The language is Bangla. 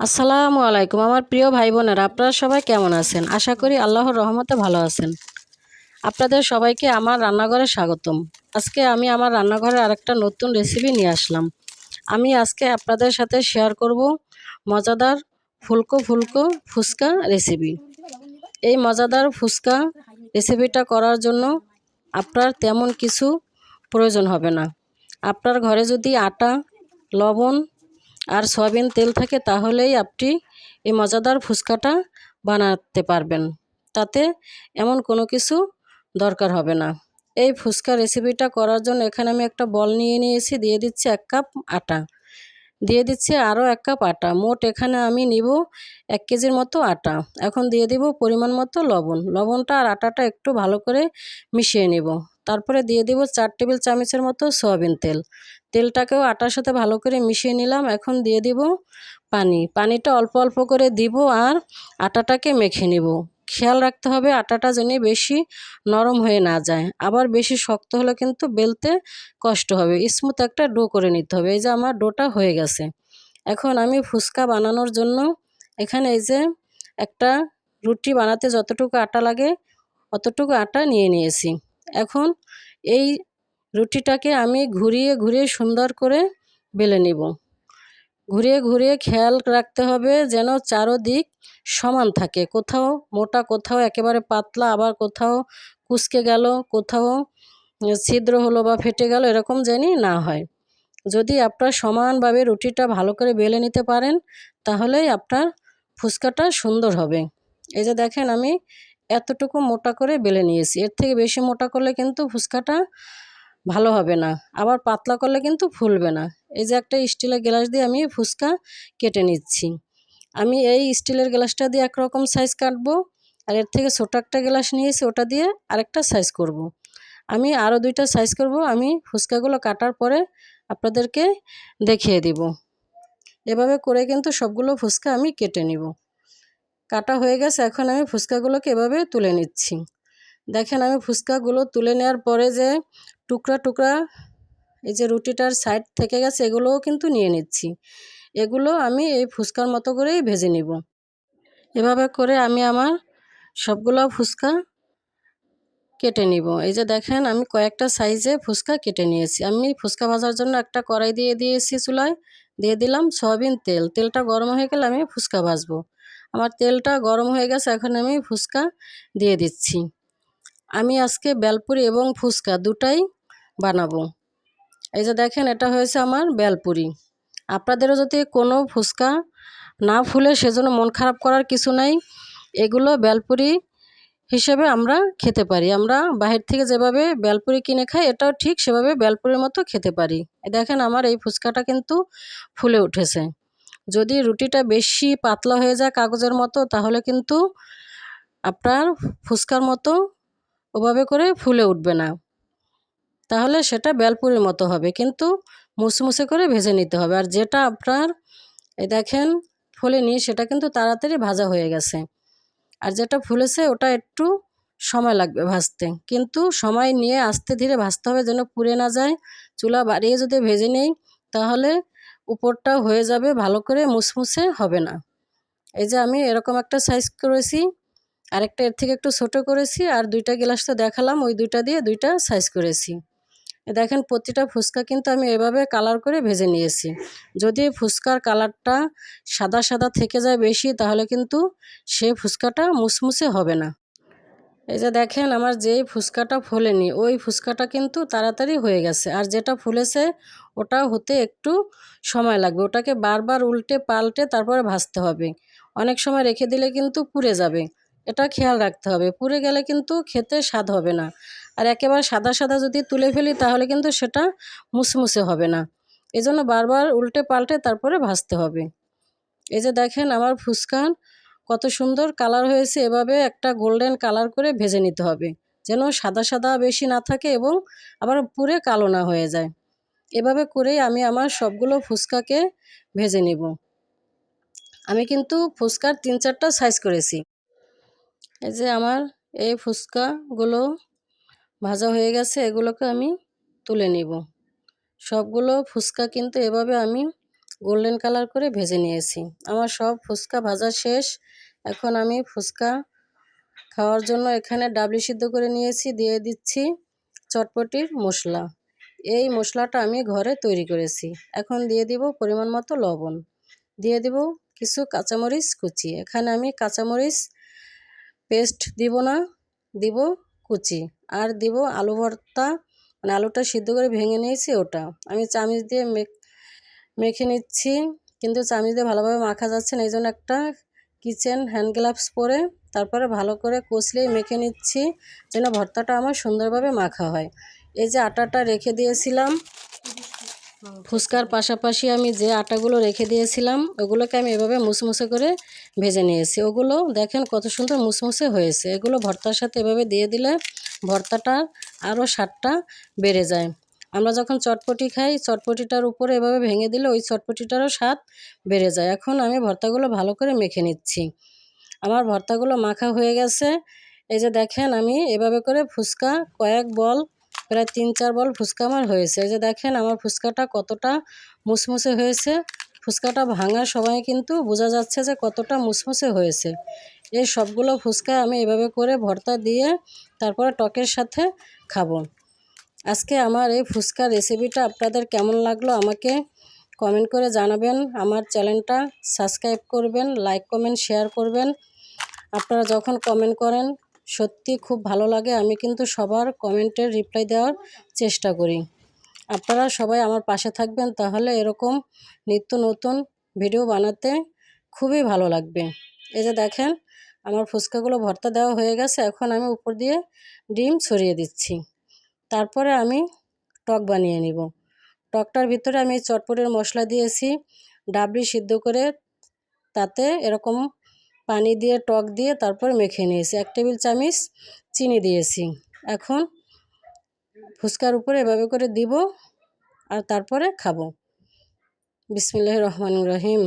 আসসালামু আলাইকুম, আমার প্রিয় ভাই বোনেরা আপনারা সবাই কেমন আছেন? আশা করি আল্লাহর রহমতে ভালো আছেন। আপনাদের সবাইকে আমার রান্নাঘরে স্বাগতম। আজকে আমি আমার রান্নাঘরে আরেকটা নতুন রেসিপি নিয়ে আসলাম। আমি আজকে আপনাদের সাথে শেয়ার করব মজাদার ফুলকো ফুলকো ফুচকা রেসিপি এই মজাদার ফুচকা রেসিপিটা করার জন্য আপনার তেমন কিছু প্রয়োজন হবে না। আপনার ঘরে যদি আটা, লবণ আর সয়াবিন তেল থাকে তাহলেই আপনি এই মজাদার ফুচকাটা বানাতে পারবেন। তাতে এমন কোনো কিছু দরকার হবে না। এই ফুচকা রেসিপিটা করার জন্য এখানে আমি একটা বল নিয়ে নিয়েছি, দিয়ে দিচ্ছি এক কাপ আটা। দিয়ে দিচ্ছি আরও এক কাপ আটা। মোট এখানে আমি নিব এক কেজির মতো আটা। এখন দিয়ে দিব পরিমাণ মতো লবণ। লবণটা আর আটাটা একটু ভালো করে মিশিয়ে নেব। তারপরে দিয়ে দিব চার টেবিল চামচের মতো সয়াবিন তেল। তেলটাকেও আটার সাথে ভালো করে মিশিয়ে নিলাম। এখন দিয়ে দিব পানি। পানিটা অল্প অল্প করে দিব আর আটাটাকে মেখে নিব। খেয়াল রাখতে হবে আটাটা যেন বেশি নরম হয়ে না যায়। আবার বেশি শক্ত হলে কিন্তু বেলতে কষ্ট হবে। স্মুথ একটা ডো করে নিতে হবে। এই যে আমার ডোটা হয়ে গেছে। এখন আমি ফুচকা বানানোর জন্য এখানে এই যে একটা রুটি বানাতে যতটুকু আটা লাগে, অতটুকু আটা নিয়ে নিয়েছি। এখন এই রুটিটাকে আমি ঘুরিয়ে ঘুরিয়ে সুন্দর করে বেলে নিব। ঘুরিয়ে ঘুরিয়ে খেয়াল রাখতে হবে যেন চারোদিক সমান থাকে। কোথাও মোটা, কোথাও একেবারে পাতলা, আবার কোথাও কুচকে গেল, কোথাও ছিদ্র হলো বা ফেটে গেল, এরকম জানি না হয়। যদি আপনার সমানভাবে রুটিটা ভালো করে বেলে নিতে পারেন, তাহলেই আপনার ফুচকাটা সুন্দর হবে। এই যে দেখেন আমি এতটুকু মোটা করে বেলে নিয়েছি। এর থেকে বেশি মোটা করলে কিন্তু ফুচকাটা ভালো হবে না। আবার পাতলা করলে কিন্তু ফুলবে না। এই যে একটা স্টিলের গ্লাস দিয়ে আমি ফুচকা কেটে নিচ্ছি। আমি এই স্টিলের গ্লাসটা দিয়ে একরকম সাইজ কাটবো আর এর থেকে ছোটো একটা গ্লাস নিয়েছি, ওটা দিয়ে আরেকটা সাইজ করব। আমি আরও দুইটা সাইজ করব। আমি ফুচকাগুলো কাটার পরে আপনাদেরকে দেখিয়ে দিব। এভাবে করে কিন্তু সবগুলো ফুচকা আমি কেটে নিব। কাটা হয়ে গেছে, এখন আমি ফুচকাগুলোকে এভাবে তুলে নিচ্ছি। দেখেন, আমি ফুচকাগুলো তুলে নেওয়ার পরে যে টুকরা টুকরা এই যে রুটিটার সাইড থেকে গেছে, এগুলোও কিন্তু নিয়ে নিচ্ছি। এগুলো আমি এই ফুচকার মতো করেই ভেজে নিব। এভাবে করে আমি আমার সবগুলো ফুচকা কেটে নিব। এই যে দেখেন, আমি কয়েকটা সাইজে ফুচকা কেটে নিয়েছি। আমি ফুচকা ভাজার জন্য একটা কড়াই দিয়ে দিয়েছি চুলায়, দিয়ে দিলাম সয়াবিন তেল। তেলটা গরম হয়ে গেলে আমি ফুচকা ভাজবো। আমার তেলটা গরম হয়ে গেছে, এখন আমি ফুচকা দিয়ে দিচ্ছি। আমি আজকে বেলপুরি এবং ফুচকা দুটাই বানাবো। এই যে দেখেন, এটা হয়েছে আমার বেলপুরি। আপনাদেরও যদি কোনো ফুচকা না ফুলে সেজন্য মন খারাপ করার কিছু নাই, এগুলো বেলপুরি হিসেবে আমরা খেতে পারি। আমরা বাহির থেকে যেভাবে বেলপুরি কিনে খাই, এটাও ঠিক সেভাবে বেলপুরির মতো খেতে পারি। দেখেন, আমার এই ফুচকাটা কিন্তু ফুলে উঠেছে। যদি রুটিটা বেশি পাতলা হয়ে যায় কাগজের মতো, তাহলে কিন্তু আপনার ফুচকার মতো ওভাবে করে ফুলে উঠবে না। তাহলে সেটা বেলপুরির মতো হবে, কিন্তু মুসমুসে করে ভেজে নিতে হবে। আর যেটা আপনার এই দেখেন, ফোলেনি, সেটা কিন্তু তাড়াতাড়ি ভাজা হয়ে গেছে। আর যেটা ফুলেছে, ওটা একটু সময় লাগবে ভাজতে। কিন্তু সময় নিয়ে আস্তে ধীরে ভাজতে হবে যেন পুড়ে না যায়। চুলা বাড়িয়ে যদি ভেজে নেই, তাহলে উপরটা হয়ে যাবে, ভালো করে মুসমুসে হবে না। এই যে আমি এরকম একটা সাইজ করেছি, আরেকটা এর থেকে একটু ছোটো করেছি, আর দুইটা গ্লাস তো দেখালাম, ওই দুইটা দিয়ে দুইটা সাইজ করেছি। দেখেন প্রতিটা ফুচকা কিন্তু আমি এভাবে কালার করে ভেজে নিয়েছি। যদি ফুচকার কালারটা সাদা সাদা থেকে যায় বেশি, তাহলে কিন্তু সে ফুচকাটা মুসমুসে হবে না। এই যে দেখেন, আমার যেই ফুচকাটা ফোলেনি, ওই ফুচকাটা কিন্তু তাড়াতাড়ি হয়ে গেছে। আর যেটা ফুলেছে, ওটা হতে একটু সময় লাগবে। ওটাকে বারবার উল্টে পাল্টে তারপরে ভাজতে হবে। অনেক সময় রেখে দিলে কিন্তু পুড়ে যাবে। এটা খেয়াল রাখতে হবে। পুড়ে গেলে কিন্তু খেতে স্বাদ হবে না। আর একেবারে সাদা সাদা যদি তুলে ফেলি, তাহলে কিন্তু সেটা মুসমুসে হবে না। এই জন্য বারবার উল্টে পাল্টে তারপরে ভাজতে হবে। এই যে দেখেন, আমার ফুচকান কত সুন্দর কালার হয়েছে এভাবে একটা গোল্ডেন কালার করে ভেজে নিতে হবে। যেন সাদা সাদা বেশি না থাকে এবং আবার পুরে কালো না হয়ে যায়। এভাবে করেই আমি আমার সবগুলো ফুচকাকে ভেজে নিব। আমি কিন্তু ফুচকার তিন চারটা সাইজ করেছি। এই যে আমার এই ফুচকাগুলো ভাজা হয়ে গেছে, এগুলোকে আমি তুলে নিব। সবগুলো ফুচকা কিন্তু এভাবে আমি গোল্ডেন কালার করে ভেজে নিয়েছি। আমার সব ফুচকা ভাজা শেষ। এখন আমি ফুচকা খাওয়ার জন্য এখানে ডাবলি সিদ্ধ করে নিয়েছি, দিয়ে দিচ্ছি চটপটির মশলা। এই মশলাটা আমি ঘরে তৈরি করেছি। এখন দিয়ে দিব পরিমাণ মতো লবণ। দিয়ে দিব কিছু কাঁচামরিচ কুচি। এখানে আমি কাঁচামরিচ পেস্ট দিব না, দিব কুচি। আর দিব আলু ভর্তা। মানে আলুটা সিদ্ধ করে ভেঙে নিয়েছি ওটা। আমি চামিচ দিয়ে মেখে নিচ্ছি। কিন্তু চামিচ দিয়ে ভালোভাবে মাখা যাচ্ছে না এই জন্য একটা কিচেন হ্যান্ড গ্লাভস পরে তারপরে ভালো করে কষলেই মেখে নিচ্ছি, যেন ভর্তাটা আমার সুন্দরভাবে মাখা হয়। এই যে আটাটা রেখে দিয়েছিলাম, ফুচকার পাশাপাশি আমি যে আটাগুলো রেখে দিয়েছিলাম, ওগুলোকে আমি এভাবে মুসমুসে করে ভেজে নিয়েছি। ওগুলো দেখেন কত সুন্দর মুসমুসে হয়েছে। এগুলো ভর্তার সাথে এভাবে দিয়ে দিলে ভর্তাটা আরও স্বাদটা বেড়ে যায়। আমরা যখন চটপটি খাই, চটপটিটার উপরে এভাবে ভেঙে দিলে ওই চটপটিটারও স্বাদ বেড়ে যায়। এখন আমি ভর্তাগুলো ভালো করে মেখে নিচ্ছি। আমার ভর্তাগুলো মাখা হয়ে গেছে। এই যে দেখেন আমি এভাবে করে ফুচকা, কয়েক বল, প্রায় তিন চার বল ফুচকা আমার হয়েছে। এই যে দেখেন আমার ফুচকাটা কতটা মুসমুসে হয়েছে। ফুচকাটা ভাঙার সময় কিন্তু বোঝা যাচ্ছে যে কতটা মুসমুসে হয়েছে। এই সবগুলো ফুচকা আমি এভাবে করে ভর্তা দিয়ে তারপরে টকের সাথে খাব। আজকে আমার এই ফুচকা রেসিপিটা আপনাদের কেমন লাগল আমাকে কমেন্ট করে জানাবেন। আমার চ্যানেলটা সাবস্ক্রাইব করবেন লাইক কমেন্ট শেয়ার করবেন। আপনারা যখন কমেন্ট করেন, সত্যি খুব ভালো লাগে। আমি কিন্তু সবার কমেন্টের রিপ্লাই দেওয়ার চেষ্টা করি। আপনারা সবাই আমার পাশে থাকবেন, তাহলে এরকম নিত্য নতুন ভিডিও বানাতে খুবই ভালো লাগবে। এই যে দেখেন, আমার ফুচকাগুলো ভর্তা দেওয়া হয়ে গেছে। এখন আমি উপর দিয়ে ডিম ছড়িয়ে দিচ্ছি। তারপরে আমি টক বানিয়ে নিব। টকটার ভিতরে আমি চটপটের মশলা দিয়েছি ডাবলি সিদ্ধ করে তাতে এরকম পানি দিয়ে, টক দিয়ে তারপর মেখে নিয়েছি। এক টেবিল চামিচ চিনি দিয়েছি। এখন ফুচকার উপরে এভাবে করে দিব আর তারপরে খাব। বিসমিল্লাহ রহমান রহিম।